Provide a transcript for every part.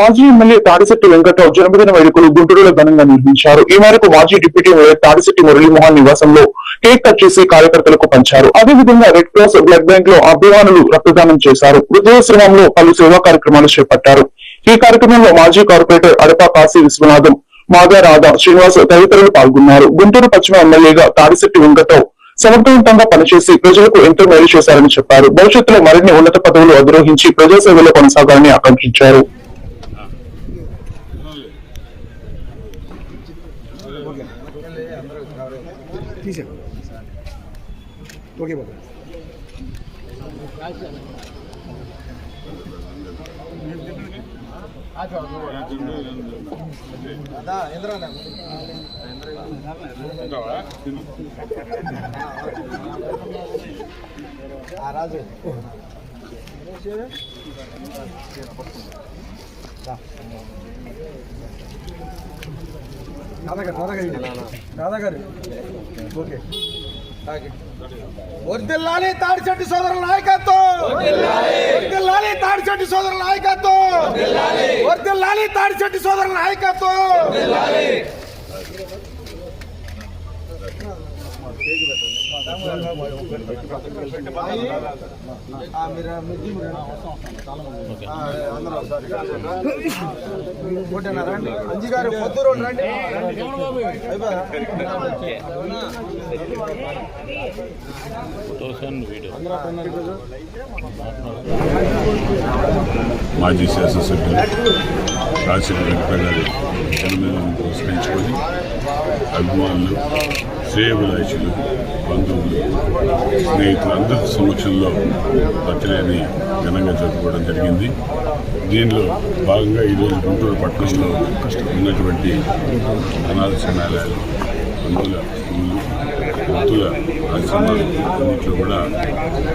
మాజీ ఎమ్మెల్యే తాడిశెట్టి వెంకట్రావు జన్మదిన వేడుకలు గుంటూరులో ఘనంగా నిర్వహించారు. ఈ మేరకు మాజీ డిప్యూటీ మేయర్ తాడిశెట్టి మురళీమోహన్ నివాసంలో కేక్ కట్ చేసి కార్యకర్తలకు పంచారు. అదేవిధంగా రెడ్ క్రాస్ బ్లడ్ బ్యాంక్లో అభిమానులు రక్తదానం చేశారు. వృద్ధాశ్రమంలో పలు సేవా కార్యక్రమాలు చేపట్టారు. ఈ కార్యక్రమంలో మాజీ కార్పొరేటర్ అడపా కాశీ విశ్వనాథం మాదా రాధా శ్రీనివాస్ తదితరులు పాల్గొన్నారు. గుంటూరు పశ్చిమ ఎమ్మెల్యేగా తాడిశెట్టి వెంకట్రావు సమర్థవంతంగా పనిచేసి ప్రజలకు ఎంతో మేలు చేశారని చెప్పారు. భవిష్యత్తులో మరిన్ని ఉన్నత పదవులు అధిరోహించి ప్రజాసేవలో కొనసాగాలని ఆకాంక్షించారు. తీసే ఓకే బాబు. రాజు. రాధాగారు రాధాగారు రాధాగారు. ఓకే. వర్దిల్లాలి తాడిచెట్టి సోదరుల నాయకత్వం. వర్దిల్లాలి తాడిచెట్టి సోదరుల నాయకత్వం. వర్దిల్లాలి తాడిచెట్టి సోదరుల నాయకత్వం. అంజి గారు పొద్దురు రండి మాజీ శాసనసభ్యులు రాజశేఖర వెంకట గారి జన్మదినం పురస్కరించుకొని అభిమానులు శ్రేయభిలాషులు బంధువులు స్నేహితులు అందరి సమక్షంలో పచ్చలేని ఘనంగా జరుపుకోవడం జరిగింది. దీనిలో భాగంగా ఈరోజు గుంటూరు పట్టణంలో ఉన్నటువంటి అనాథ శరణాలయాలు అందుల స్కూళ్ళు ఆశ్రమాలు అన్నింటిలో కూడా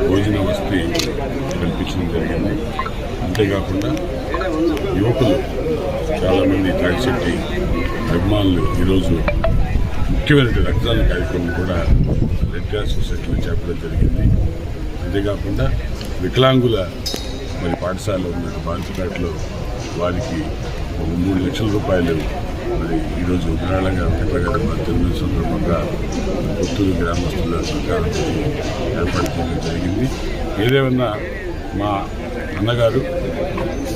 భోజన వసతి కల్పించడం జరిగింది. అంతేకాకుండా యువకులు చాలామంది తాడిశెట్టి అభిమానులు ఈరోజు ముఖ్యమైన రక్తదాన కార్యక్రమం కూడా రెడ్ క్రాస్ సొసైటీలో చేపడం జరిగింది. అంతేకాకుండా వికలాంగుల మరి పాఠశాల ఉన్న బాన్సుపేటలో వారికి ఒక మూడు లక్షల రూపాయలు మరి ఈరోజు విరాళంగా వెంకటగారి తెలుగు సందర్భంగా పుత్తూరు గ్రామస్తుల సహకారంతో ఏర్పాటు చేయడం జరిగింది. ఏదేమన్నా మా అన్నగారు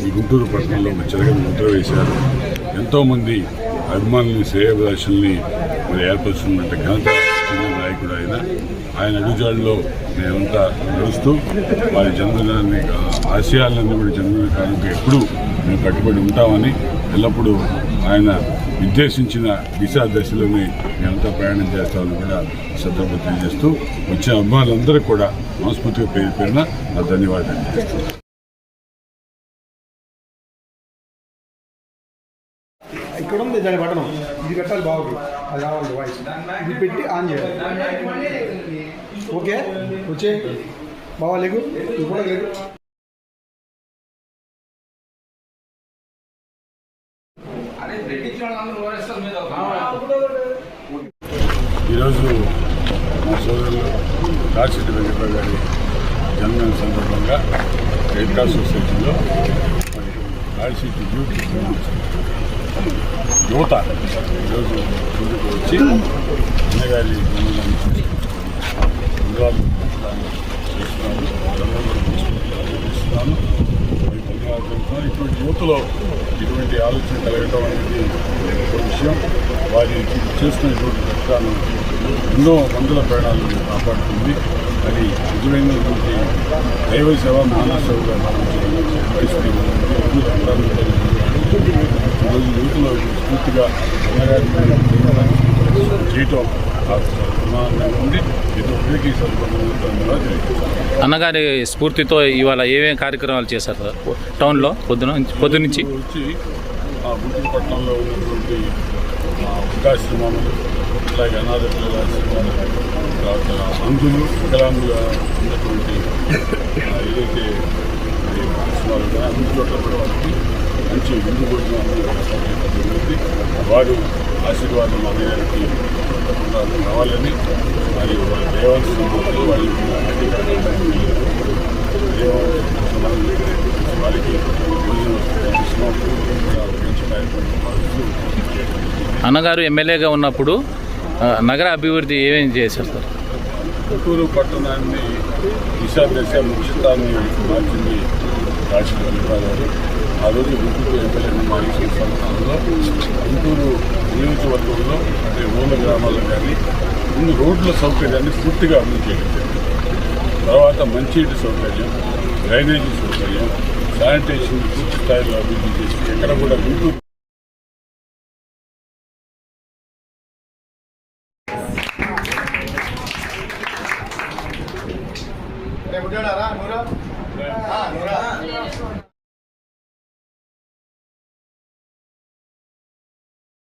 ఈ గుంటూరు పట్టణంలో చెరగని ముద్ర వేశారు. ఎంతోమంది అభిమానుల్ని శ్రేయభిలాషుల్ని మరి ఏర్పరుచుకున్నట్టు ఘనత నాయకుడు ఆయన ఆయన అడుగుజాడులో మేమంతా నడుస్తూ వారి జన్మదినాన్ని ఆశయాలన్నీ కూడా జన్మదిన ఎప్పుడూ మేము కట్టుబడి ఉంటామని ఎల్లప్పుడూ ఆయన నిర్దేశించిన దిశా దశలోనే మేమంతా ప్రయాణం చేస్తామని కూడా ఈ చేస్తూ తెలియజేస్తూ వచ్చిన అభిమానులందరికీ కూడా మనస్ఫూర్తిగా పేరు పేరున ధన్యవాదాలు ఇక్కడ ఉంది దాని బటన్ ఇది పెట్టాలి బాగుంది అది రావాలి వాయిస్ ఇది పెట్టి ఆన్ చేయాలి. ఓకే? వచ్చే బాగా లేకు. ఇది కూడా లేదు ఈరోజు మా సోదరులు రాజశేఖర వెంకటరావు గారి జన్మదిన సందర్భంగా రెడ్ క్రాస్ సొసైటీలో మరి రాజశేఖర యూత్ యువత ఈరోజు ముందుకు వచ్చి అన్నగారి జన్మదినాన్ని ధన్యవాదాలు చేస్తున్నాను ఇటువంటి యువతలో ఇటువంటి ఆలోచన కలగడం అనేది ఒక విషయం వారి చేస్తున్నటువంటి రక్తాన్ని ఎన్నో వందల ప్రాణాలను కాపాడుతుంది. అది నిజమైనటువంటి దైవ సేవ మానవ సేవగా ఈరోజు యువతలో స్ఫూర్తిగా చేయటం అన్నగారి స్ఫూర్తితో ఇవాళ ఏమేమి కార్యక్రమాలు చేశారు? సార్ టౌన్లో పొద్దున పొద్దు నుంచి వచ్చి గుంటూరు పట్టణంలో ఉన్నటువంటి వృద్ధాశ్రమాలు అలాగే అనాథ పిల్లల ఆశ్రమాలు తర్వాత అంధులు వికలాంగుల ఉన్నటువంటి ఆ ఏదైతే ఈ ఆశ్రమాలు ఉన్నాయో అన్ని చోట్ల కూడా వారికి మంచి విందు భోజనం అన్ని వారు ఆశీర్వాదం అందరికి తప్పకుండా రావాలని మరియు వారి దేవాల్సిన వాళ్ళు వాళ్ళు అన్నగారు ఎమ్మెల్యేగా ఉన్నప్పుడు నగర అభివృద్ధి ఏమేమి చేశారు సార్? పుత్తూరు పట్టణాన్ని దిశాదశ ముఖ్యతాన్ని మార్చింది రాజశేఖర గారు ఆ రోజు గుంటూరు ఎమ్మెల్యే నిర్మాణించిన సందర్భంలో గుంటూరు నియోజకవర్గంలో అంటే ఊళ్ళ గ్రామాల్లో కానీ ముందు రోడ్ల సౌకర్యాన్ని పూర్తిగా అభివృద్ధి చేయగలిగారు తర్వాత మంచినీటి సౌకర్యం డ్రైనేజీ సౌకర్యం శానిటేషన్ పూర్తి స్థాయిలో అభివృద్ధి చేసి ఎక్కడ కూడా గుంటూరు నూరా? నూరా.